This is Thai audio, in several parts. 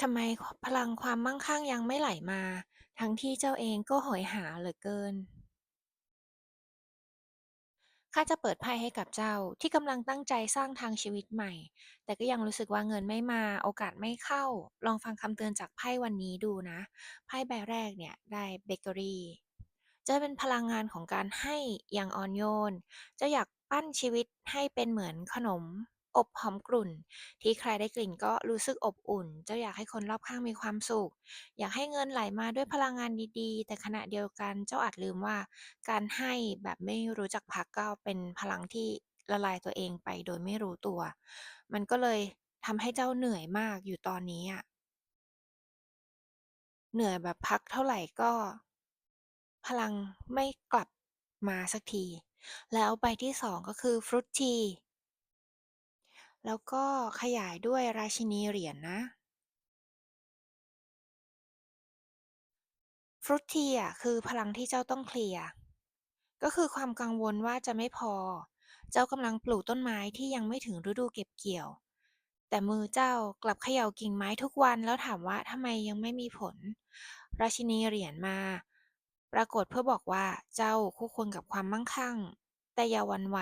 ทำไมพลังความมั่งคั่งยังไม่ไหลมา ทั้งที่เจ้าเองก็โหยหาเหลือเกิน ข้าจะเปิดไพ่ให้กับเจ้า ที่กำลังตั้งใจสร้างทางชีวิตใหม่ แต่ก็ยังรู้สึกว่าเงินไม่มา โอกาสไม่เข้า ลองฟังคำเตือนจากไพ่วันนี้ดูนะ ไพ่ใบแรกเนี่ยได้เบเกอรี่จะเป็นพลังงานของการให้อย่างอ่อนโยน เจ้าอยากปั้นชีวิตให้เป็นเหมือนขนม อบหอมกรุ่น ที่ใครได้กลิ่นก็รู้สึกอบอุ่น เจ้าอยากให้คนรอบข้างมีความสุข อยากให้เงินไหลมาด้วยพลังงานดีๆ แต่ขณะเดียวกันเจ้าอาจลืมว่า การให้แบบไม่รู้จักพักก็เป็นพลังที่ละลายตัวเองไปโดยไม่รู้ตัว มันก็เลยทำให้เจ้าเหนื่อยมากอยู่ตอนนี้อะเหนื่อยแบบพักเท่าไหร่ก็ พลังไม่กลับมาสักที แล้วใบที่2ก็คือฟรุตที แล้วก็ขยายด้วยราชินีเหรียญนะฟรุตทีอะคือพลังที่เจ้าต้องเคลียร์ก็คือความกังวลว่าจะไม่พอ เจ้ากำลังปลูกต้นไม้ที่ยังไม่ถึงฤดูเก็บเกี่ยว แต่มือเจ้ากลับเขย่ากิ่งไม้ทุกวันแล้วถามว่าทำไมยังไม่มีผล ราชินีเหรียญมา ปรากฏเพื่อบอกว่าเจ้าคู่ควรกับความมั่งคั่ง แต่อย่าวันไหว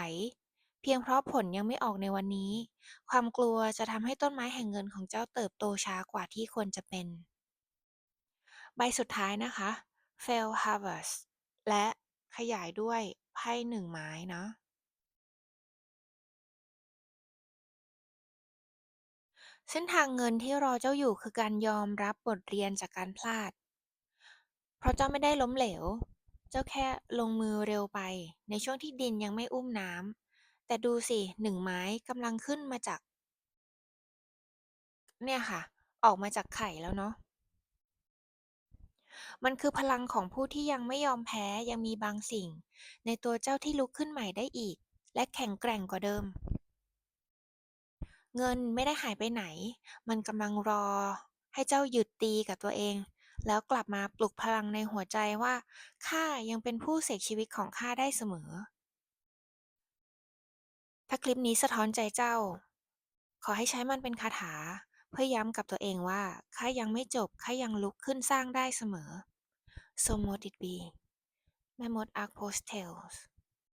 เพียงเพราะผลยังไม่ออกในวันนี้ ความกลัวจะทำให้ต้นไม้แห่งเงินของเจ้าเติบโตช้ากว่าที่ควรจะเป็น ใบสุดท้ายนะคะ fail Harvest และขยายด้วยไพ่1ไม้เนาะเส้นทางเงินที่รอเจ้าอยู่คือการยอมรับบทเรียนจากการพลาด เพราะเจ้าไม่ได้ล้มเหลว เจ้าแค่ลงมือเร็วไป ในช่วงที่ดินยังไม่อุ้มน้ำ แต่ดูสิ1ไม้กำลังขึ้นมาจาก เนี่ยค่ะ ออกมาจากไข่แล้วเนาะมันคือพลังของผู้ที่ยังไม่ยอมแพ้ยังมีบางสิ่ง ในตัวเจ้าที่ลุกขึ้นใหม่ได้อีก และแข็งแกร่งกว่าเดิม เงินไม่ได้หายไปไหน มันกำลังรอ ให้เจ้าหยุดตีกับตัวเอง แล้วกลับมาปลุกพลังในหัวใจว่าข้ายังเป็นผู้เสกชีวิตของข้าได้เสมอ ถ้าคลิปนี้สะท้อนใจเจ้า ขอให้ใช้มันเป็นคาถา เพื่อย้ำกับตัวเองว่าข้ายังไม่จบข้ายังลุกขึ้นสร้างได้เสมอ So m o t it be แม่มด Arc Post Tales